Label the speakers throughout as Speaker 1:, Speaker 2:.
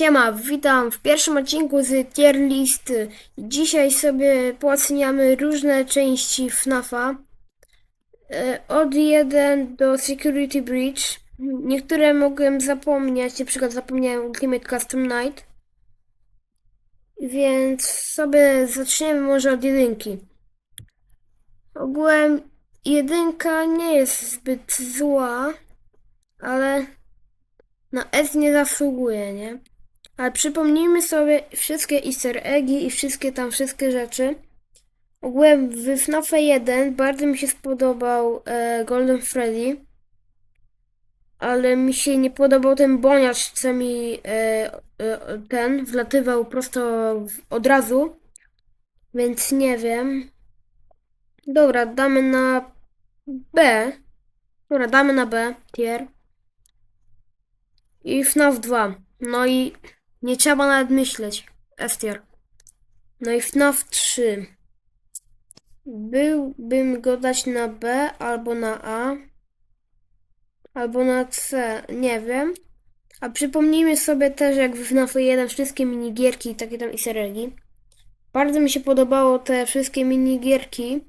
Speaker 1: Siema, witam w pierwszym odcinku z tier listy. Dzisiaj sobie pooceniamy różne części FNAFa. E, Od 1 do Security Breach. Niektóre mogłem zapomnieć, na przykład zapomniałem Ultimate Custom Night. Więc sobie zaczniemy może od jedynki. Ogółem jedynka nie jest zbyt zła, ale na S nie zasługuje, nie? Ale przypomnijmy sobie wszystkie easter eggi i wszystkie tam wszystkie rzeczy. Ogółem w FNAF 1 bardzo mi się spodobał e, Golden Freddy. Ale mi się nie podobał ten boniacz, co mi e, e, ten wlatywał prosto w, od razu. Więc nie wiem. Dobra, damy na B. Dobra, damy na B tier. I FNAF 2. No i nie trzeba nawet myśleć. S tier. No i FNAF 3. Byłbym go dać na B albo na A. Albo na C. Nie wiem. A przypomnijmy sobie też, jak w FNAF 1 wszystkie minigierki i takie tam eggi. Bardzo mi się podobało te wszystkie minigierki,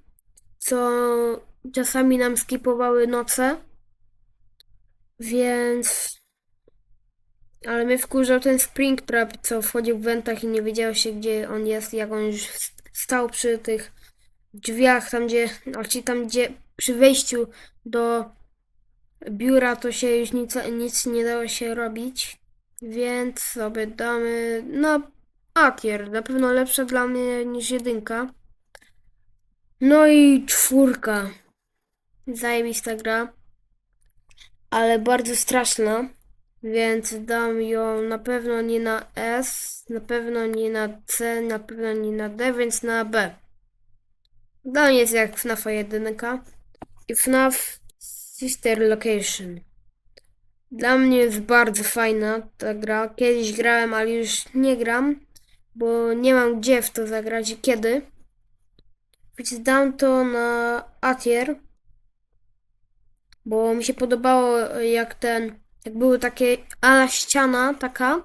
Speaker 1: co czasami nam skipowały noce. Więc ale mnie wkurzał ten Springtrap, co wchodził w wentach i nie wiedziało się, gdzie on jest, jak on już stał przy tych drzwiach, tam gdzie, znaczy tam gdzie przy wejściu do biura, to się już nic, nic nie dało się robić, więc sobie damy, no, A tier, na pewno lepsza dla mnie niż jedynka. No i czwórka. Zajebista gra, ale bardzo straszna. Więc dam ją na pewno nie na S, na pewno nie na C, na pewno nie na D, więc na B. Mnie jest jak FNAF 1 i FNAF Sister Location. Dla mnie jest bardzo fajna ta gra. Kiedyś grałem, ale już nie gram, bo nie mam gdzie w to zagrać i kiedy. Więc dam to na A tier, bo mi się podobało jak ten jak były takie ala ściana taka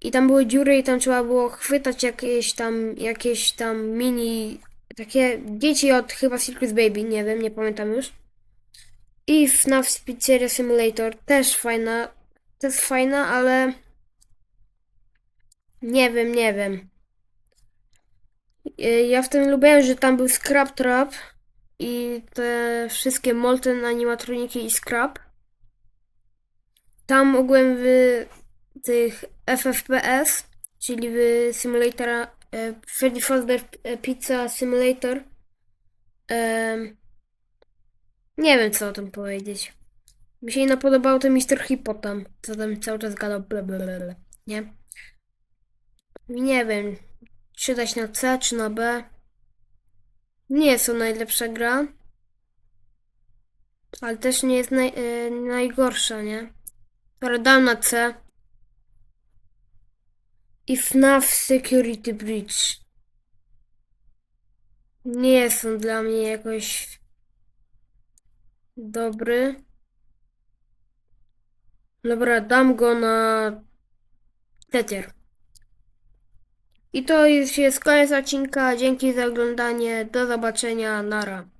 Speaker 1: i tam były dziury i tam trzeba było chwytać jakieś tam, jakieś tam mini, takie dzieci od chyba Circus Baby, nie wiem, nie pamiętam już. I FNAF Pizzeria Simulator też fajna, też fajna, ale nie wiem, nie wiem. Y, Ja w tym lubiłem, że tam był Scrap Trap i te wszystkie Molten animatroniki i Scrap. Tam ogółem w tych FFPS, czyli w Simulatora e, Freddy Fazbear e, Pizza Simulator. em, nie wiem co o tym powiedzieć. Mi się nie podobał ten Mr. Hippo tam, co tam cały czas gadał nie? Nie wiem, czy dać na C, czy na B. Nie jest to najlepsza gra. Ale też nie jest naj, e, najgorsza, nie? Dobra, dam na C. I FNAF Security Breach. Nie są dla mnie jakoś dobry. Dobra, dam go na Tetier. I to już jest koniec odcinka. Dzięki za oglądanie. Do zobaczenia. Nara.